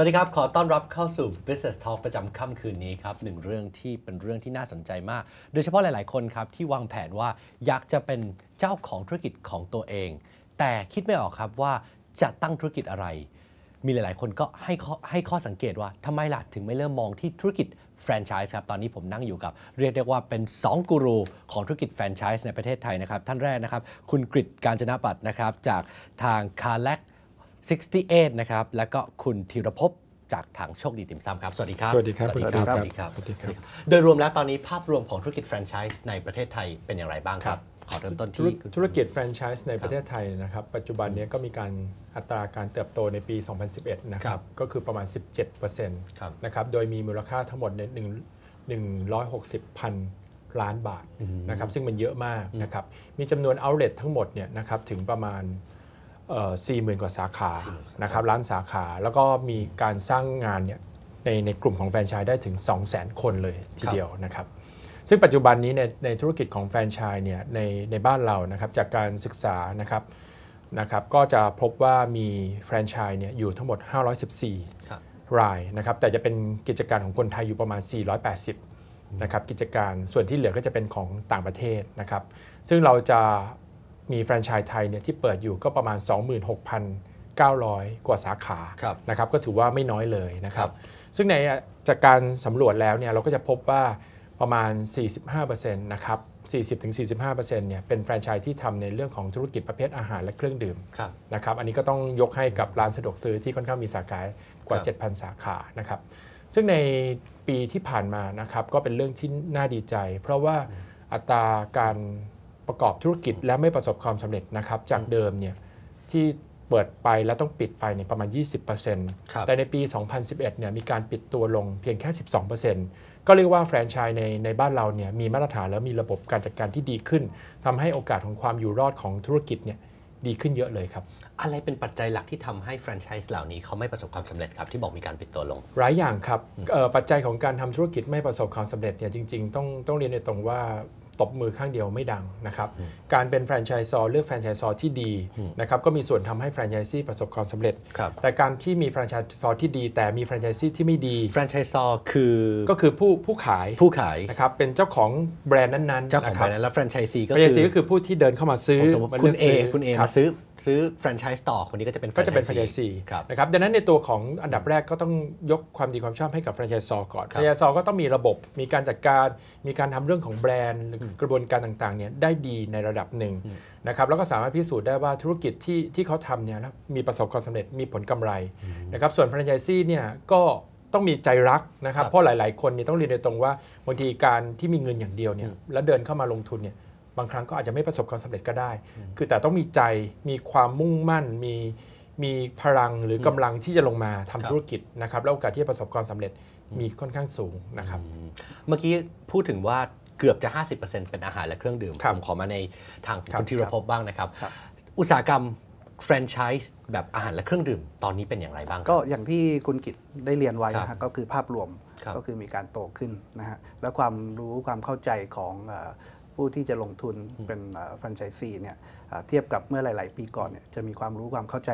สวัสดีครับ ขอต้อนรับเข้าสู่ Business Talk ประจำค่ำคืนนี้ครับหนึ่งเรื่องที่เป็นเรื่องที่น่าสนใจมาก โดยเฉพาะหลาย ๆ คนครับ ที่วางแผนว่าอยากจะเป็นเจ้าของธุรกิจของตัวเอง แต่คิดไม่ออกครับว่าจะตั้งธุรกิจอะไร มีหลาย ๆ คนก็ให้ข้อให้ข้อสังเกตว่าทำไมล่ะถึงไม่เริ่มมองที่ธุรกิจแฟรนไชส์ครับ ตอนนี้ผมนั่งอยู่กับ เรียกได้ว่าเป็น 2 กูรูของธุรกิจแฟรนไชส์ในประเทศไทยนะครับ ท่านแรกนะครับ คุณกฤษการจนบัตรนะครับ จากทางคา r ล็ก 68 นะครับ แล้วก็คุณธีรภพจากทางโชคดีติ่มซำครับ สวัสดีครับ สวัสดีครับสวัสดีครับสสวัวัสสดีดีคครัรับบสวัสดีครับ โดยรวมแล้วตอนนี้ภาพรวมของธุรกิจแฟรนไชส์ในประเทศไทยเป็นอย่างไรบ้างครับ ขอเริ่มต้นธุรที่ธุรกิจแฟรนไชส์ในประเทศไทยนะครับ ปัจจุบันนี้ก็มีการอัตราการเติบโตในปี 2011 นะคครัรับบก็คือประมาณ 17%ครับนะครับ โดยมีมูลค่าทั้งหมดใน1 160พันล้านบาทนะครับ ซึ่งมันเยอะมากนะครับ มีจำนวน outlet ทั้งหมดเนี่ยนะครับถึงประมาณ สี่หมื่นกว่าสาขานะครับล้านสาขาแล้วก็มีการสร้างงานเนี่ยในในกลุ่มของแฟรนไชส์ได้ถึง 2 0 0 0 0 0 คนเลยทีเดียวนะครับ ซึ่งปัจจุบันนี้ในในธุรกิจของแฟรนไชส์เนี่ยในในบ้านเรานะครับจากการศึกษานะครับนะครับ ก็จะพบว่ามีแฟรนไชส์เนี่ยอยู่ทั้งหมด 514ครับรายนะครับ แต่จะเป็นกิจการของคนไทยอยู่ประมาณ 480นะครับกิจการส่วนที่เหลือก็จะเป็นของต่างประเทศนะครับ ซึ่งเราจะ มีแฟรนไชส์ไทยเนี่ยที่เปิดอยู่ก็ประมาณ 26,900 กว่าสาขาครับนะครับก็ถือว่าไม่น้อยเลยนะคครัรับบซึ่งในจากการสำรวจแล้วเนี่ยเราก็จะพบว่าประมาณ 45%นะครับ40-45%เนี่ยเป็นแฟรนไชส์ที่ทำในเรื่องของธุรกิจประเภทอาหารและเครื่องดื่มครับนะครับอันนี้ก็ต้องยกให้กับร้านสะดวกซื้อที่ค่อนข้างมีสาขากว่าครับ7,000 สาขานะครับซึ่งในปีที่ผ่านมานะครับก็เป็นเรื่องที่น่าดีใจ เพราะว่าอัตราการ ประกอบธุรกิจและไม่ประสบความสำเร็จนะครับ จากเดิมเนี่ยที่เปิดไปแล้วต้องปิดไปเนี่ยประมาณ 20%ครับแต่ในปี 2011 เนี่ยมีการปิดตัวลงเพียงแค่ 12%ก็เรียกว่าแฟรนไชส์ในในบ้านเราเนี่ยมีมาตรฐานแล้วมีระบบการจัดการที่ดีขึ้นทำให้โอกาสของความอยู่รอดของธุรกิจเนี่ยดีขึ้นเยอะเลยครับ อะไรเป็นปัจจัยหลักที่ทำให้แฟรนไชส์เหล่านี้เขาไม่ประสบความสำเร็จครับ ที่บอกมีการปิดตัวลง หลายอย่างครับเอ่อปัจจัยของการทำธุรกิจไม่ประสบความสำเร็จเนี่ยจริง ๆ ต้องต้องเรียนในตรงว่า ตบมือข้างเดียวไม่ดังนะครับการเป็นแฟรนไชส์ซอเลือกแฟรนไชส์ซอที่ดีนะครับก็มีส่วนทำให้แฟรนไชส์ซีประสบความสำเร็จครับแต่การที่มีแฟรนไชส์ซอที่ดี แต่มีแฟรนไชส์ซีที่ไม่ดีแฟรนไชส์ซอคือก็คือผู้ผู้ขายผู้ขายนะครับเป็นเจ้าของแบรนด์นั้นๆเจ้าของนะแบครรับนด์นั้นแล้วแฟรนไชส์ซีก็แฟรนไชคือส์ซีก็คือผู้ที่เดินเข้ามาซื้อผมสมมติมาคุณลืกเอซื้คุณเอรับมาซื้อ ซื้อแฟรนไชส์ต่อคนนี้ก็จะเป็นก็จะเป็นแฟรนไชส์ซีครับนะครับดังนั้นในตัวของอันดับแรกก็ต้องยกความดีความชอบให้กับแฟรนไชส์ซอก่อนคแฟรับรนไชส์ซอก็ต้องมีระบบมีการจัดการมีการทำเรื่องของแบรนด์หรือกระบวนการต่างๆเนี่ยได้ดีในระดับหนึ่งนะครับแล้วก็สามารถพิสูจน์ได้ว่าธุรกิจที่ที่เขาทำเนี่ยนะมีประสบความสำเร็จมีผลกำไรนะครับส่วนแฟรนไชส์ซีเนี่ยก็ต้องมีใจรักนะครับครับเพราะหลาย ๆ คนเนี่ยต้องเรียนโดยตรงว่าบางทีการที่มีเงินอย่างเดียวเนี่ยแล้วเดินเข้ามาลงทุนเนี่ย บางครั้งก็อาจจะไม่ประสบความสำเร็จก็ได้ คือแต่ต้องมีใจมีความมุ่งมั่น มีมีพลังหรือกำลังที่จะลงมาทำครับธุรกิจนะครับแล้วโอกาสที่จะประสบความสำเร็จมีค่อนข้างสูงนะครับเมื่อกี้พูดถึงว่าเกือบจะ 50%เป็นอาหารและเครื่องดื่มครับผมขอมาในทางครับคุณธีรภพบ้างนะครับครับ อุตสาหกรรมแฟรนไชส์แบบอาหารและเครื่องดื่ม ตอนนี้เป็นอย่างไรบ้างครับก็อย่างที่คุณกิตได้เรียนไว้ครับนะฮะก็คือภาพรวมครับก็คือมีการโตขึ้นนะฮะและความรู้ความเข้าใจของเอ่อ ผู้ที่จะลงทุนเป็นแฟรนไชส์ซีเนี่ยเอ่อเทียบกับเมื่อหลาย ๆ ปีก่อนเนี่ยจะมีความรู้ความเข้าใจ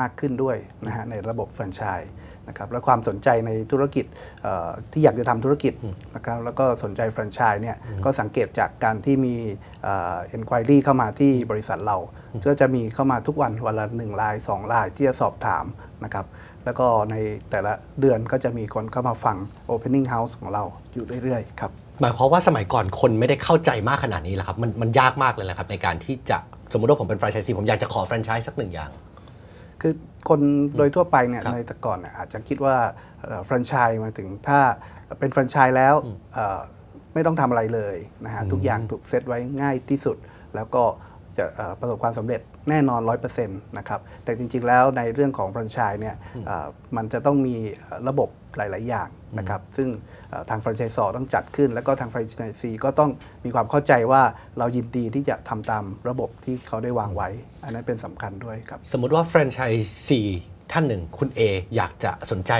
มากขึ้นด้วยนะฮะในระบบแฟรนไชส์นะครับและความสนใจในธุรกิจเอ่อที่อยากจะทำธุรกิจนะครับแล้วก็สนใจแฟรนไชส์เนี่ยก็สังเกตจากการที่มีเอ่อ enquiry เข้ามาที่บริษัทเราก็จะมีเข้ามาทุกวันวันละ1ราย2รายที่จะสอบถามนะครับแล้วก็ในแต่ละเดือนก็จะมีคนเข้ามาฟัง Opening House ของเราอยู่เรื่อย ๆ ครับ หมายความว่าสมัยก่อนคนไม่ได้เข้าใจมากขนาดนี้แหละครับมันมันยากมากเลยแหละครับในการที่จะสมมติว่าผมเป็นแฟรนไชส์ซีผมอยากจะขอแฟรนไชส์สักหนึ่งอย่าง คือคนโดยทั่วไปเนี่ยครับในแต่ก่อนเนี่ยอาจจะคิดว่าแฟรนไชส์มาถึงถ้าเป็นแฟรนไชส์แล้วเอ่อไม่ต้องทำอะไรเลยนะฮะทุกอย่างถูกเซตไว้ง่ายที่สุด แล้วก็จะเอ่อประสบความสำเร็จ แน่นอน 100%นะครับ แต่จริงๆ แล้วในเรื่องของแฟรนไชส์เนี่ยเอ่อมันจะต้องมีระบบหลาย ๆ อย่างนะครับ ซึ่งเอ่อทางแฟรนไชส์ซอต้องจัดขึ้น แล้วก็ทางแฟรนไชส์ซีก็ต้องมีความเข้าใจว่าเรายินดีที่จะทำตามระบบที่เขาได้วางไว้ อันนั้นเป็นสำคัญด้วยครับ สมมติว่าแฟรนไชส์ซี ทท่านหนึ่งคุณ A อยากจะสนใจ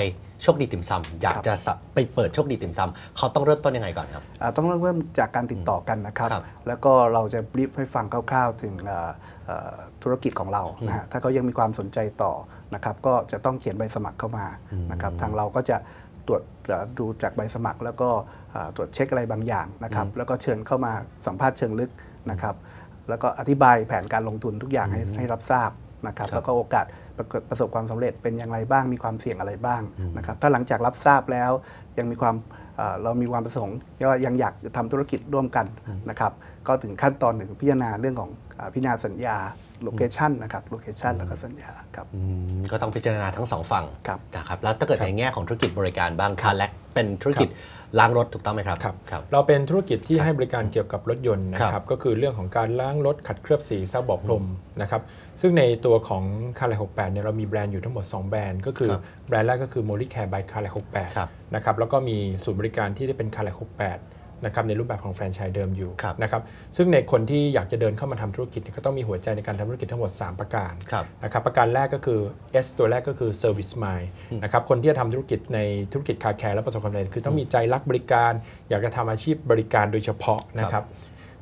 โชคดีติ่มซำอยากจะสะไปเปิดโชคดีติ่มซำเขาต้องเริ่มต้นยังไงก่อนครับอ่าต้องเริ่มจากการติดต่อกันนะครับครับ แล้วก็เราจะบรีฟให้ฟังคร่าวๆ ถึงเอ่อเอ่อธุรกิจของเรานะฮะถ้าเขายังมีความสนใจต่อนะครับก็จะต้องเขียนใบสมัครเข้ามานะครับทางเราก็จะตรวจเอ่อดูจากใบสมัคร แล้วก็เอ่อตรวจเช็คอะไรบางอย่างนะครับแล้วก็เชิญเข้ามาสัมภาษณ์เชิงลึกนะครับ แล้วก็อธิบายแผนการลงทุนทุกอย่างให้ให้รับทราบนะครับครับแล้วก็โอกาส ประกอบประสบความสำเร็จเป็นอย่างไรบ้าง มีความเสี่ยงอะไรบ้างนะครับถ้าหลังจากรับทราบแล้วยังมีความเอ่อเรามีความประสงค์ว่ายังอยากจะทำธุรกิจร่วมกันนะครับก็ถึงขั้นตอนหนึ่งพิจารณาเรื่องของเอ่อพิจารณาสัญญาโลเคชันนะครับโลเคชันแล้วก็สัญญาครับอืมก็ต้องพิจารณาทั้งสองฝั่งครับนะครับแล้วถ้าเกิดในแง่ของธุรกิจบริการบ้างคาร์แลก เป็นธุรกิจล้างรถถูกต้องไหมครับครับครับเราเป็นธุรกิจที่ให้บริการเกี่ยวกับรถยนต์นะคครัรับบก็คือเรื่องของการล้างรถขัดเคลือบสีซับบอกพรมนะครับซึ่งในตัวของคาร์ไล68เนี่ยเรามีแบรนด์อยู่ทั้งหมด 2 แบรนด์ ก็คือครับแบรนด์แรกก็คือ m o l i c a r e by คาร์ไลครับ68นะครับแล้วก็มีศูนย์บริการที่ได้เป็นคาร์ไล68 นะครับในรูปแบบของแฟรนไชส์เดิมอยู่ครับนะครับซึ่งในคนที่อยากจะเดินเข้ามาทำธุรกิจเนี่ยก็ต้องมีหัวใจในการทำธุรกิจทั้งหมด 3 ประการครับนะครับประการแรกก็คือ S ตัวแรกก็คือ Service Mind นะครับคนที่จะทำธุรกิจในธุรกิจคาร์แคร์และประสบความสำเร็จคือต้องมีใจรักบริการ อยากจะทำอาชีพบริการโดยเฉพาะนะครับ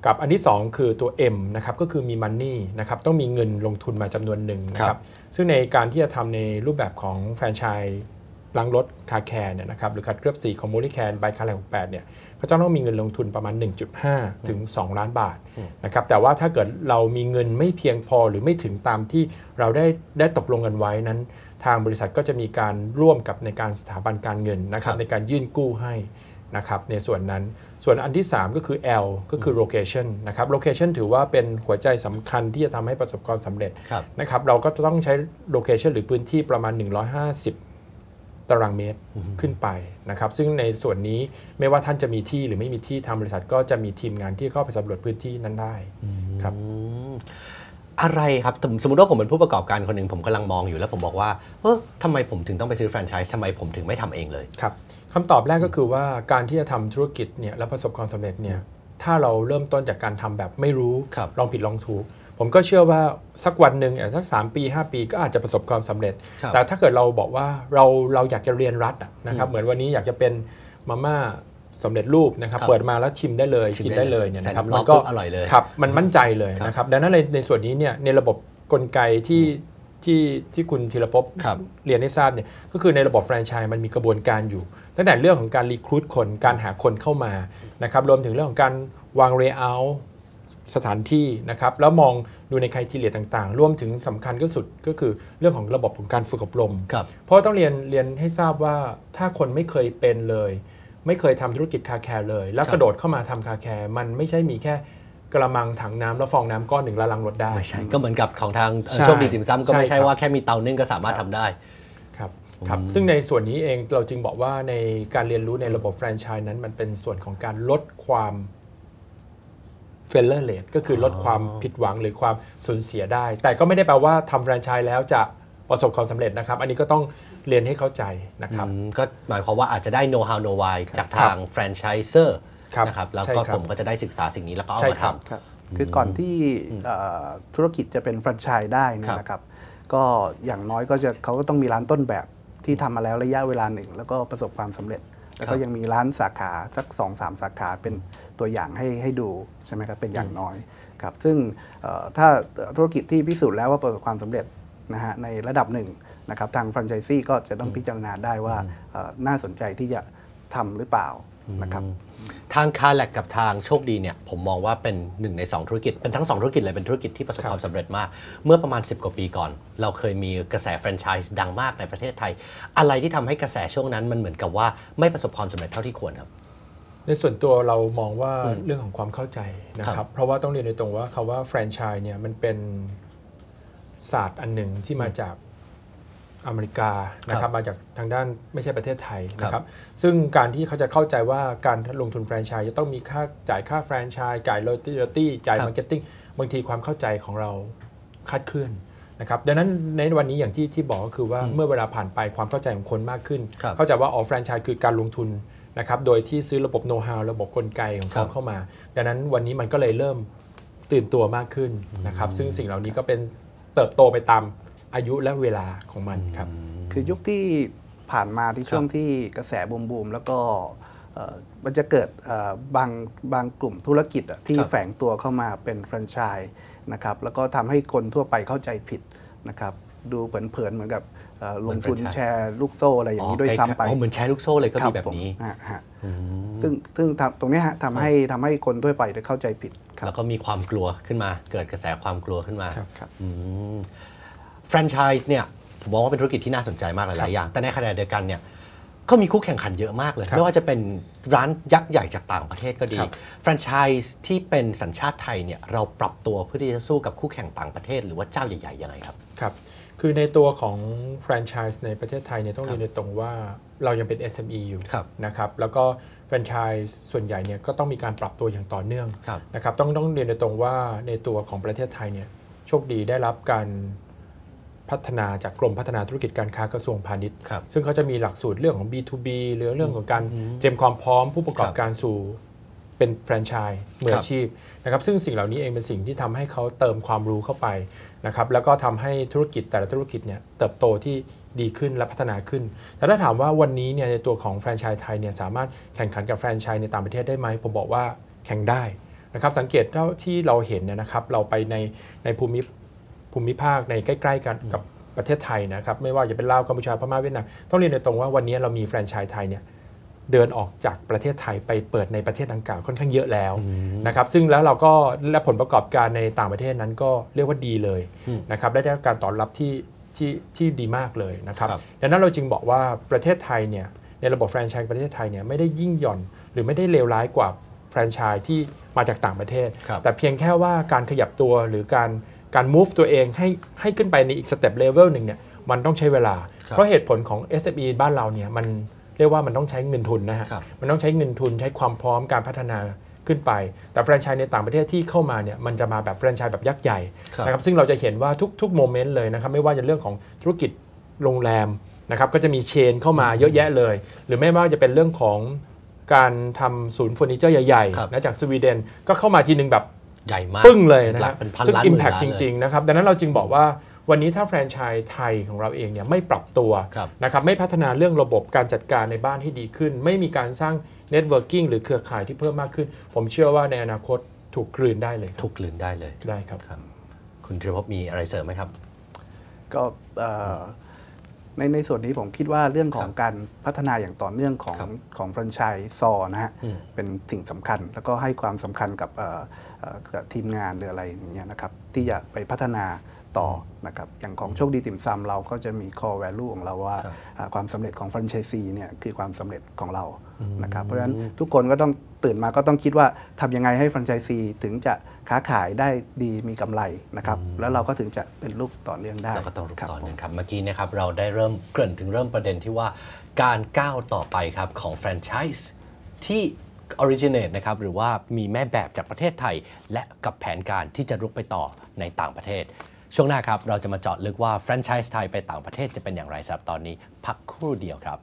กับอันที่ 2 คือตัว M นะครับก็คือมี Money นะครับต้องมีเงินลงทุนมาจำนวนหนึ่งนะคครัรับบซึ่งในการที่จะทำในรูปแบบของแฟรนไชส์ ล้างรถคาร์แคร์เนี่ยนะครับหรือขัดเคลือบสีของมูลิแคนบายคาร์แล68เนี่ยก็จะต้องมีเงินลงทุนประมาณ 1.5 ถึง 2 ล้านบาทนะครับแต่ว่าถ้าเกิดเรามีเงินไม่เพียงพอหรือไม่ถึงตามที่เราได้ได้ตกลงกันไว้นั้น ทางบริษัทก็จะมีการร่วมกับในการสถาบันการเงินนะครัครับบในการยื่นกู้ให้นะครับในส่วนนั้นส่วนอันที่ 3 ก็คือ L ก็คือ location นะครับ location ถือว่าเป็นหัวใจสำคัญที่จะทำให้ประสบความสำเร็จครับนะครับเราก็จะต้องใช้ location หรือพื้นที่ประมาณ 150 ตารางเมตรขึ้นไปนะครับ ซึ่งในส่วนนี้ไม่ว่าท่านจะมีที่หรือไม่มีที่ทางบริษัทก็จะมีทีมงานที่เข้าไปสำรวจพื้นที่นั้นได้ครับอืมอะไรครับสมสมมติว่าผมเป็นผู้ประกอบการคนหนึ่งผมกำลังมองอยู่แล้วผมบอกว่าเออทำไมผมถึงต้องไปซื้อแฟรนไชส์ทำไมผมถึงไม่ทำเองเลยครับคำตอบแรกก็คือว่าการที่จะทำธุรกิจเนี่ยแล้วประสบความสำเร็จเนี่ยถ้าเราเริ่มต้นจากการทำแบบไม่รู้ครับลองผิดลองถูก ผมก็เชื่อว่าสักวันหนึ่งอะสักสามปี 5 ปีก็อาจจะประสบความสำเร็จครับแต่ถ้าเกิดเราบอกว่าเราเราอยากจะเรียนรัดอะนะครับเหมือนวันนี้อยากจะเป็นมาม่าสำเร็จรูปนะครับครับเปิดมาแล้วชิมได้เลยชิมกินได้ได้เลเลยยเนี่ยใส่นะครับน้ำร้อนมันก็ปุ๊บอร่อยเลยครับมันมั่นใจเลยครับนะครับดังนั้นในในส่วนนี้เนี่ยในระบบกลไกที่ที่ที่คุณธีรภพครับเรียนให้ทราบเนี่ยก็คือในระบบแฟรนไชส์มันมีกระบวนการอยู่ ตั้งแต่เรื่องของการรีครูดคนการหาคนเข้ามานะครับรวมถึงเรื่องของการวางเรเยอร์ สถานที่นะครับแล้วมองดูในคุณทีเลียต่างๆ รวมถึงสำคัญก็สุดก็คือเรื่องของระบบของการฝึกอบรมครับเพราะต้องเรียนเรียนให้ทราบว่าถ้าคนไม่เคยเป็นเลย ไม่เคยทำธุรกิจคาแคร์เลย แล้วครับกระโดดเข้ามาทำคาแคร์มันไม่ใช่มีแค่กระมังถังน้ำแล้วฟองน้ำก้อนหนึ่งแล้วล้างรถได้ไม่ใช่ก็เหมือนกับของทางเอ่อใช่โชคดีติ่มซำก็ไม่ใช่ใช่ครับว่าแค่มีเตานึ่งก็สามารถทำได้ครับครับซึ่งในส่วนนี้เองเราจึงบอกว่าในการเรียนรู้ในระบบแฟรนไชส์นั้นมันเป็นส่วนของการลดความ เฟลเลอร์เลทก็คือลดความผิดหวังหรือความสูญเสียได้ แต่ก็ไม่ได้แปลว่าทำแฟรนไชส์แล้วจะประสบความสำเร็จนะครับ อันนี้ก็ต้องเรียนให้เข้าใจนะครับอืมก็หมายความว่าอาจจะได้ know how know why จากทางแฟรนไชเซอร์ครับนะครับแล้วใช่ก็ครับผมก็จะได้ศึกษาสิ่งนี้แล้วก็เอาใช่มาครัทบครับคือก่อนที่เอ่อธุรกิจจะเป็นแฟรนไชส์ได้เนยครับนะครับ ก็อย่างน้อยก็จะเขาก็ต้องมีร้านต้นแบบที่ทำมาแล้วระยะเวลาหนึ่ง แล้วก็ประสบความสำเร็จ แล้วก็ยังมีร้านสาขาสัก2อสามสาขาเป็น ตัวอย่างให้ให้ดูใช่ไหมครับเป็นอย่างน้อยครับซึ่งเอ่อถ้าธุรกิจที่พิสูจน์แล้วว่าประสบความสำเร็จนะฮะในระดับหนึ่งนะครับทางแฟรนไชส์ซี่ก็จะต้องพิจารณาได้ว่าเอ่อน่าสนใจที่จะทำหรือเปล่านะครับำทางคาแลกกับทางโชคดีเนี่ยผมมองว่าเป็นหนึ่งใน 2 ธุรกิจ เป็นทั้ง 2 ธุรกิจเลยเป็นธุรกิจที่ประสบครับความสำเร็จมาก เมื่อประมาณ 10 กว่าปีก่อน เราเคยมีกระแสแฟรนไชส์ดังมากในประเทศไทย อะไรที่ทำให้กระแสช่วงนั้นมันเหมือนกับว่าไม่ประสบความสำเร็จเท่าที่ควรครับ ในส่วนตัวเรามองว่าเรื่องของความเข้าใจนะคครัรับบเพราะว่าต้องเรียนโดยตรงว่าคาว่าแฟรนไชส์เนี่ยมันเป็นศาสตร์อันหนึ่งที่มาจากอเมริกานะครับมาจากทางด้านไม่ใช่ประเทศไทยนะครับซึ่งการที่เขาจะเข้าใจว่าการลงทุนแฟรนไชส์จะต้องมีค่าจ่ายค่าแฟรนไชส์จ่ายโรตตี้จ่ายครับมาร์เก็ตติ้งบางทีความเข้าใจของเราคลาดเคลื่อนนะครับดังนั้นในวันนี้อย่างที่ที่บอกก็คือว่าเมื่อเวลาผ่านไปความเข้าใจของคนมากขึ้นครับเข้าใจว่าออแฟรนไชส์คือการลงทุน นะครับโดยที่ซื้อระบบโน้ตฮาวระบบกลไกของครัเขาบเข้ามา ดังนั้นวันนี้มันก็เลยเริ่มตื่นตัวมากขึ้นนะครับ ซึ่งสิ่งเหล่านี้ก็เป็นเติบโตไปตามอายุและเวลาของมันครับ คือยุคที่ผ่านมาที่ช่วงที่กระแสบูมบูมๆแล้วก็เอ่อมันจะเกิดเอ่อบางบางกลุ่มธุรกิจอะที่ครับแฝงตัวเข้ามาเป็นแฟรนไชส์นะครับแล้วก็ทำให้คนทั่วไปเข้าใจผิดนะครับดูเผินๆเหมือนกับเอ่อ ลงทุนเหมือนแฟรนไชส์แชร์ลูกโซ่อะไรอย่างนี้ด้วยซ้ำไปอ๋อเหมือนแชร์ลูกโซ่เลยก็ครัมีแบบผมนี้ฮะฮะซึ่งซึ่งทำตรงเนี้ยฮะทำให้ทำให้คนทั่วไปได้เข้าใจผิดครับแล้วก็มีความกลัวขึ้นมา เกิดกระแสความกลัวขึ้นมาครับครับแฟรนไชส์เนี่ยผมมองว่าเป็นธุรกิจที่น่าสนใจมากหลาย ๆ อย่าง แต่ในขณะเดียวกันเนี่ยก็มีคู่แข่งขันเยอะมากเลยครับไม่ว่าจะเป็นร้านยักษ์ใหญ่จากต่างประเทศก็ดีครับแฟรนไชส์ที่เป็นสัญชาติไทยเนี่ยเราปรับตัวเพื่อที่จะสู้กับคู่แข่งต่างประเทศ หรือว่าเจ้าใหญ่ ๆ ยังไงครับ ครับ คือในตัวของแฟรนไชส์ในประเทศไทยเนี่ยต้องเรียนโดยตรงว่าเรายังเป็น SME อยู่ครับนะครับแล้วก็แฟรนไชส์ส่วนใหญ่เนี่ยก็ต้องมีการปรับตัวอย่างต่อเนื่องครับนะครับต้องต้องเรียนโดยตรงว่าในตัวของประเทศไทยเนี่ยโชคดีได้รับการพัฒนาจากกรมพัฒนาธุรกิจการค้ากระทรวงพาณิชย์ครับซึ่งเขาจะมีหลักสูตรเรื่องของ B2B หรือเรื่องของการเตรียมความพร้อมผู้ประกอบการสู่ เป็นแฟรนไชส์มืออาชีพนะครับซึ่งสิ่งเหล่านี้เองเป็นสิ่งที่ทำให้เขาเติมความรู้เข้าไปนะครับแล้วก็ทำให้ธุรกิจแต่ละธุรกิจเนี่ยเติบโตที่ดีขึ้นและพัฒนาขึ้น แต่ถ้าถามว่าวันนี้เนี่ยในตัวของแฟรนไชส์ไทยเนี่ยสามารถแข่งขันกับแฟรนไชส์ในต่างประเทศได้ไหมผมบอกว่าแข่งได้นะครับสังเกตเท่าที่เราเห็นเนี่ยนะครับเราไปในในภูมิภูมิภาคในใกล้ ๆ กันกับประเทศไทยนะครับไม่ว่าจะเป็นลาวกัมพูชาพม่าเวียดนามต้องเรียนโดยตรงว่าวันนี้เรามีแฟรนไชส์ไทยเนี่ย เดินออกจากประเทศไทยไปเปิดในประเทศดังกล่าวค่อนข้างเยอะแล้วนะครับซึ่งแล้วเราก็และผลประกอบการในต่างประเทศนั้นก็เรียกว่าดีเลยนะครับและได้รับการตอบรับที่ที่ที่ดีมากเลยนะครับครับดังนั้นเราจึงบอกว่าประเทศไทยเนี่ยในระบบแฟรนไชส์ประเทศไทยเนี่ยไม่ได้ยิ่งหย่อน หรือไม่ได้เลวร้ายกว่าแฟรนไชส์ที่มาจากต่างประเทศครับแต่เพียงแค่ว่าการขยับตัวหรือการการ move ตัวเองให้ให้ขึ้นไปในอีกสเต็ปเลเวลหนึ่งเนี่ยมันต้องใช้เวลาครับเพราะเหตุผลของ SME บ้านเราเนี่ยมันเรียกว่ามันต้องใช้เงินทุนนะฮะครับมันต้องใช้เงินทุนใช้ความพร้อมการพัฒนาขึ้นไป แต่แฟรนไชส์ในต่างประเทศที่เข้ามาเนี่ยมันจะมาแบบแฟรนไชส์แบบยักษ์ใหญ่ครับนะครับซึ่งเราจะเห็นว่าทุกๆโมเมนต์เลยนะครับไม่ว่าจะเรื่องของธุรกิจโรงแรมนะครับก็จะมีเชนเข้ามาเยอะแยะเลย หรือไม่ว่าจะเป็นเรื่องของการทำศูนย์เฟอร์นิเจอร์ใหญ่ครับๆนะจากสวีเดนก็เข้ามาทีหนึ่งแบบ ใหญ่มาก ปึ้งเลยนะหลัฮะกเป็นพันซึ่งล้านหมื่น Impact ล้านจเลยริง ๆ นะครับ ดังนั้นเราจึงบอกว่าวันนี้ถ้าแฟรนไชส์ไทยของเราเองเนี่ยไม่ปรับตัวครับนะครับไม่พัฒนาเรื่องระบบการจัดการในบ้านให้ดีขึ้น ไม่มีการสร้างเน็ตเวิร์กิ่งหรือเครือข่ายที่เพิ่มมากขึ้น ผมเชื่อว่าในอนาคตถูกกลืนได้เลยครับถูกกลืนได้เลยได้ครับครับคุณธีรภพมีอะไรเสริมไหมครับ ก็เอ่อ ในในส่วนนี้ผมคิดว่าเรื่องของครับการพัฒนาอย่างต่อเนื่องของครับของแฟรนไชส์ซอนะฮะอืมเป็นสิ่งสำคัญ แล้วก็ให้ความสำคัญกับเอ่อเอ่อกับทีมงานหรืออะไรอย่างเงี้ยนะครับที่จะไปพัฒนาต่อนะครับอย่างของโชคดีติ่มซำเราก็จะมี core value ของเราว่าครับอ่าความสำเร็จของแฟรนไชส์ซีเนี่ยคือความสำเร็จของเรานะครับเพราะฉะนั้นทุกคนก็ต้อง ตื่นมาก็ต้องคิดว่าทำยังไงให้แฟรนไชส์ซีถึงจะค้าขายได้ดีมีกำไรนะครับแล้วเราก็ถึงจะเป็นลูกต่อเนื่องได้แล้วก็ต้องรู้ครับต่อผมเนื่องครับเมื่อกี้นะครับเราได้เริ่มเกริ่นถึงเริ่มประเด็นที่ว่าการก้าวต่อไปครับของแฟรนไชส์ที่ originate นะครับหรือว่ามีแม่แบบจากประเทศไทย และกับแผนการที่จะรุกไปต่อในต่างประเทศ ช่วงหน้าครับ เราจะมาเจาะลึกว่าแฟรนไชส์ไทยไปต่างประเทศจะเป็นอย่างไรสำหรับตอนนี้ พักครู่เดียวครับ